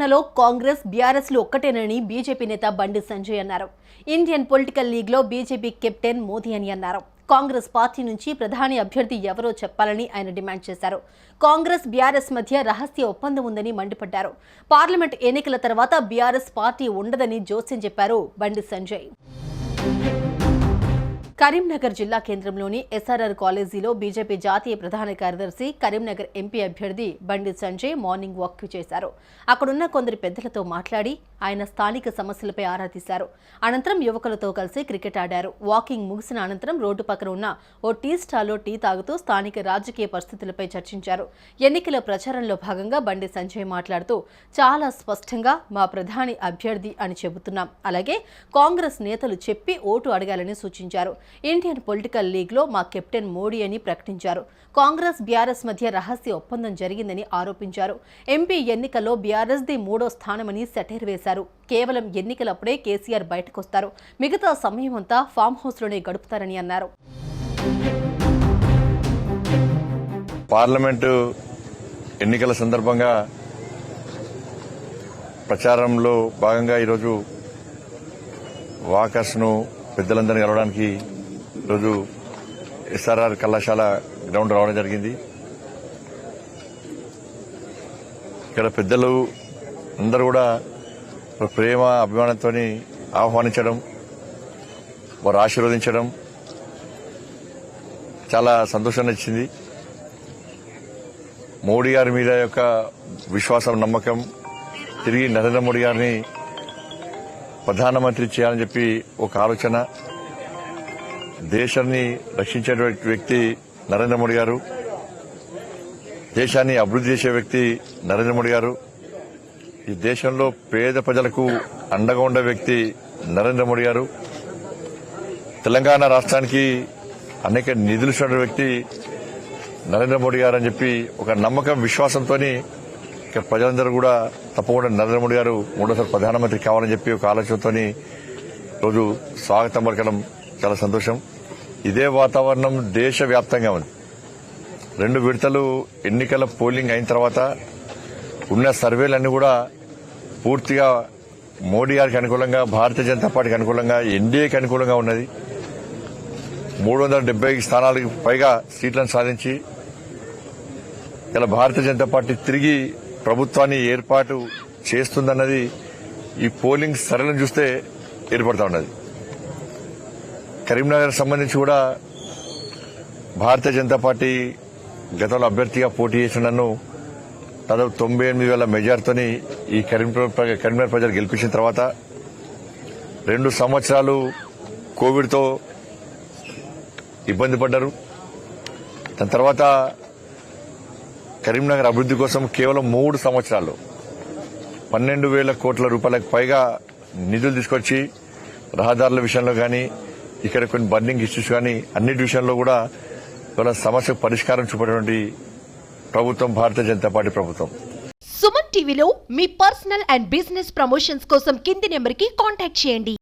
తెలంగాణలో కాంగ్రెస్ బీఆర్ఎస్లు ఒక్కటేనని బీజేపీ నేత బండి సంజయ్ అన్నారు. ఇండియన్ పొలిటికల్ లీగ్లో బీజేపీ కెప్టెన్ మోదీ అని అన్నారు. కాంగ్రెస్ పార్టీ నుంచి ప్రధాని అభ్యర్థి ఎవరో చెప్పాలని ఆయన డిమాండ్ చేశారు. కాంగ్రెస్ బీఆర్ఎస్ మధ్య రహస్య ఒప్పందం ఉందని మండిపడ్డారు. పార్లమెంట్ ఎన్నికల తర్వాత బీఆర్ఎస్ పార్టీ ఉండదని జోస్యం చెప్పారు బండి సంజయ్. కరీంనగర్ జిల్లా కేంద్రంలోని ఎస్ఆర్ఆర్ కాలేజీలో బీజేపీ జాతీయ ప్రధాన కార్యదర్శి కరీంనగర్ ఎంపీ అభ్యర్థి బండి సంజయ్ మార్నింగ్ వాక్ చేశారు. అక్కడున్న కొందరు పెద్దలతో మాట్లాడి ఆయన స్థానిక సమస్యలపై ఆరా తీశారు. అనంతరం యువకులతో కలిసి క్రికెట్ ఆడారు. వాకింగ్ ముగిసిన అనంతరం రోడ్డు పక్కన ఉన్న ఓ టీ స్టాల్లో టీ తాగుతూ స్థానిక రాజకీయ పరిస్థితులపై చర్చించారు. ఎన్నికల ప్రచారంలో భాగంగా బండి సంజయ్ మాట్లాడుతూ చాలా స్పష్టంగా మా ప్రధాని అభ్యర్థి అని చెబుతున్నాం. అలాగే కాంగ్రెస్ నేతలు చెప్పి ఓటు అడగాలని సూచించారు. ఇండియన్ పొలిటికల్ లీగ్లో మా కెప్టెన్ మోడీ అని ప్రకటించారు. కాంగ్రెస్ బీఆర్ఎస్ మధ్య రహస్య ఒప్పందం జరిగిందని ఆరోపించారు. ఎంపీ ఎన్నికల్లో బీఆర్ఎస్ది మూడో స్థానమని సెటైర్ వేశారు. కేవలం ఎన్నికలప్పుడే కేసీఆర్ బయటకొస్తారు. మిగతా సమయం అంతా ఫామ్ హౌస్లోనే గడుపుతారని అన్నారు. పార్లమెంటు ఎన్నికల సందర్భంగా ప్రచారంలో భాగంగా ఈరోజు వాకర్స్ను పెద్దలందరినీ కలవడానికి ఈరోజు ఎస్ఆర్ఆర్ కళాశాల గ్రౌండ్ రావడం జరిగింది. ఇక్కడ పెద్దలు అందరూ కూడా ప్రేమ అభిమానంతో ఆహ్వానించడం వారు ఆశీర్వదించడం చాలా సంతోషాన్ని ఇచ్చింది మోడీ గారి మీద యొక్క విశ్వాసం నమ్మకం తిరిగి నరేంద్ర మోడీ గారిని ప్రధానమంత్రి చేయాలని చెప్పి ఒక ఆలోచన. దేశాన్ని రక్షించే వ్యక్తి నరేంద్ర మోడీ గారు దేశాన్ని అభివృద్ధి చేసే వ్యక్తి నరేంద్ర మోడీ గారు ఈ దేశంలో పేద ప్రజలకు అండగా ఉండే వ్యక్తి నరేంద్ర మోడీ గారు తెలంగాణ రాష్ట్రానికి అనేక నిధులు ఇచ్చిన వ్యక్తి నరేంద్ర మోడీ గారు అని చెప్పి ఒక నమ్మకం విశ్వాసంతో ఇక్కడ ప్రజలందరూ కూడా తప్పకుండా నరేంద్ర మోడీ గారు మూడోసారి ప్రధానమంత్రి కావాలని చెప్పి ఒక ఆలోచనతో రోజు స్వాగతం పలకడం చాలా సంతోషం. ఇదే వాతావరణం దేశవ్యాప్తంగా ఉంది. రెండు విడతలు ఎన్నికల పోలింగ్ అయిన తర్వాత ఉన్న సర్వేలన్నీ కూడా పూర్తిగా మోడీ గారికి అనుకూలంగా భారతీయ జనతా పార్టీకి అనుకూలంగా ఎన్డీఏకి అనుకూలంగా ఉన్నది. మూడు వందల డెబ్బై స్థానాలకు పైగా సీట్లను సాధించి ఇలా భారతీయ జనతా పార్టీ తిరిగి ప్రభుత్వాన్ని ఏర్పాటు చేస్తుందన్నది ఈ పోలింగ్ సరళం చూస్తే ఏర్పడతా ఉన్నది. కరీంనగర్ సంబంధించి కూడా భారతీయ జనతా పార్టీ గతంలో అభ్యర్థిగా పోటీ చేసిన నన్ను దాదాపు తొంభై ఎనిమిది వేల మెజార్తోని ఈ కరీంనగర్ కరీంనగర్ ప్రజలు గెలిపించిన తర్వాత రెండు సంవత్సరాలు కోవిడ్తో ఇబ్బంది పడ్డారు. దాని తర్వాత కరీంనగర్ అభివృద్ధి కోసం కేవలం మూడు సంవత్సరాలు పన్నెండు వేల కోట్ల రూపాయలకు పైగా నిధులు తీసుకొచ్చి రహదారుల విషయంలో కానీ ఇక్కడ కొన్ని బర్నింగ్ ఇష్యూస్ కానీ అన్నిటి విషయంలో కూడా ఇవాళ సమస్యకు పరిష్కారం చూపేటువంటి ప్రభుత్వం భారతీయ జనతా పార్టీ ప్రభుత్వం. సుమన్ టీవీలో మీ పర్సనల్ అండ్ బిజినెస్ ప్రమోషన్స్ కోసం కింది నెంబర్కి కాంటాక్ట్ చేయండి.